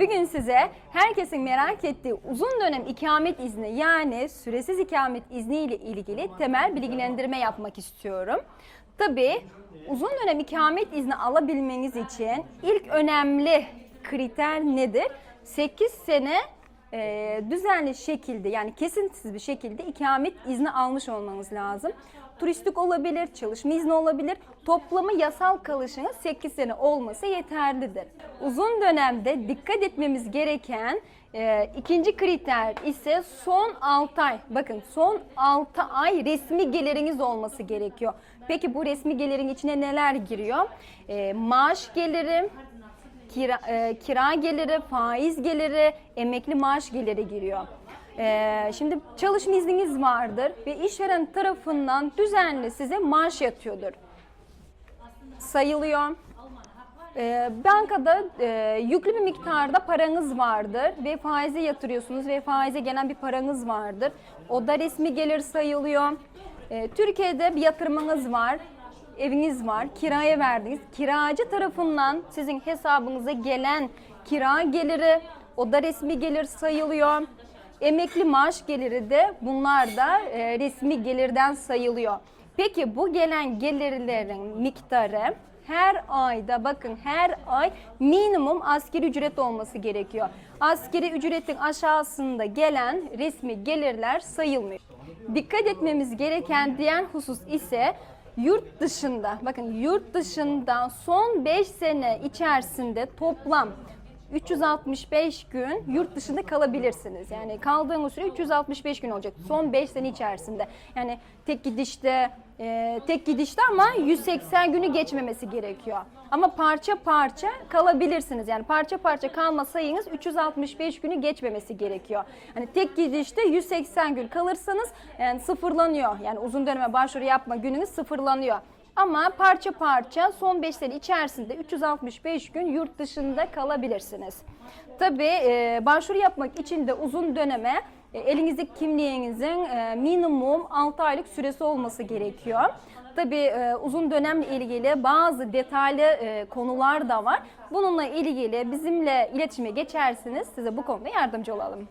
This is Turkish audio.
Bugün size herkesin merak ettiği uzun dönem ikamet izni yani süresiz ikamet izni ile ilgili temel bilgilendirme yapmak istiyorum. Tabii uzun dönem ikamet izni alabilmeniz için ilk önemli kriter nedir? 8 sene e, düzenli şekilde yani kesintisiz bir şekilde ikamet izni almış olmanız lazım. Turistik olabilir, çalışma izni olabilir. Toplamı yasal kalışınız 8 sene olması yeterlidir. Uzun dönemde dikkat etmemiz gereken e, ikinci kriter ise son 6 ay. Bakın son 6 ay resmi geliriniz olması gerekiyor. Peki bu resmi gelirin içine neler giriyor? E, maaş geliri, kira, e, kira geliri, faiz geliri, emekli maaş geliri giriyor. E, şimdi çalışma izniniz vardır ve işveren tarafından düzenli size maaş yatıyordur. Sayılıyor. E, bankada e, yüklü bir miktarda paranız vardır ve faize yatırıyorsunuz ve faize gelen bir paranız vardır. O da resmi gelir sayılıyor. E, Türkiye'de bir yatırımınız var eviniz var, kiraya verdiniz. Kiracı tarafından sizin hesabınıza gelen kira geliri, o da resmi gelir sayılıyor. Emekli maaş geliri de bunlar da e, resmi gelirden sayılıyor. Peki bu gelen gelirlerin miktarı her ayda bakın her ay minimum askeri ücret olması gerekiyor. Askeri ücretin aşağısında gelen resmi gelirler sayılmıyor. Dikkat etmemiz gereken diğer husus ise yurt dışında bakın yurt dışında son 5 sene içerisinde toplam 365 gün yurt dışında kalabilirsiniz. Yani kaldığınız süre 365 gün olacak. Son 5 sene içerisinde. Yani tek gidişte e, tek gidişte ama 180 günü geçmemesi gerekiyor. Ama parça parça kalabilirsiniz. Yani parça parça kalma sayınız 365 günü geçmemesi gerekiyor. Hani tek gidişte 180 gün kalırsanız yani sıfırlanıyor. Yani uzun döneme başvuru yapma gününüz sıfırlanıyor. Ama parça parça son 5 sene içerisinde 365 gün yurt dışında kalabilirsiniz. Tabii e, başvuru yapmak için de uzun döneme e, elinizdeki kimliğinizin e, minimum 6 aylık süresi olması gerekiyor. Tabii e, uzun dönemle ilgili bazı detaylı konular da var. Bununla ilgili bizimle iletişime geçersiniz size bu konuda yardımcı olalım.